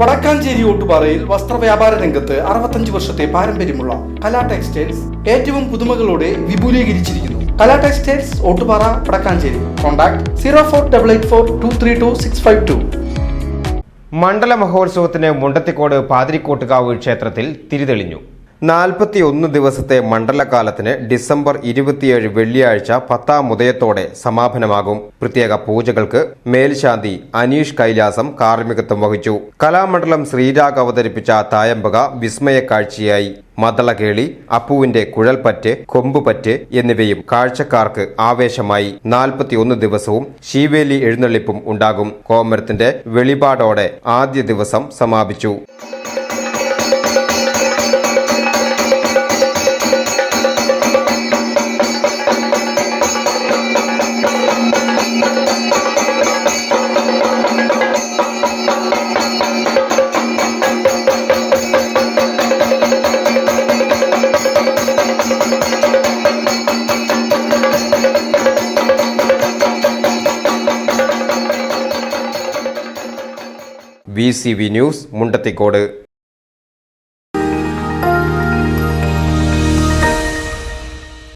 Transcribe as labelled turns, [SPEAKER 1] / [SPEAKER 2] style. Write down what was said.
[SPEAKER 1] വടക്കാഞ്ചേരി ഓട്ടുപാറയിൽ വസ്ത്രവ്യാപാര രംഗത്ത് അറുപത്തഞ്ച് വർഷത്തെ പാരമ്പര്യമുള്ള കലാ ടെക്സ്റ്റൈൽസ് ഏറ്റവും പുതുമകളോടെ വിപുലീകരിച്ചിരിക്കുന്നു. Kala textiles Ottupara Vadakkanchery. Contact zero four double eight four two three two six five two.
[SPEAKER 2] മണ്ഡല മഹോത്സവത്തിന് മുണ്ടത്തിക്കോട് പാതിരിക്കോട്ടുകാവ് ക്ഷേത്രത്തിൽ തിരിതെളിഞ്ഞു. നാൽപ്പത്തിയൊന്ന് ദിവസത്തെ മണ്ഡലകാലത്തിന് ഡിസംബർ ഇരുപത്തിയേഴ് വെള്ളിയാഴ്ച പത്താം ഉദയത്തോടെ സമാപനമാകും. പ്രത്യേക പൂജകൾക്ക് മേൽശാന്തി അനീഷ് കൈലാസം കാർമ്മികത്വം വഹിച്ചു. കലാമണ്ഡലം ശ്രീരാഗ് അവതരിപ്പിച്ച തായമ്പക വിസ്മയ കാഴ്ചയായി മദളകേളി അപ്പുവിന്റെ കുഴൽപ്പറ്റ് കൊമ്പുപറ്റ് എന്നിവയും കാഴ്ചക്കാർക്ക് ആവേശമായി. നാൽപ്പത്തിയൊന്ന് ദിവസവും ശീവേലി എഴുന്നള്ളിപ്പും ഉണ്ടാകും. കോമരത്തിന്റെ വെളിപാടോടെ ആദ്യ ദിവസം സമാപിച്ചു. விசிவி நியூஸ் முண்டத்திக்கோடு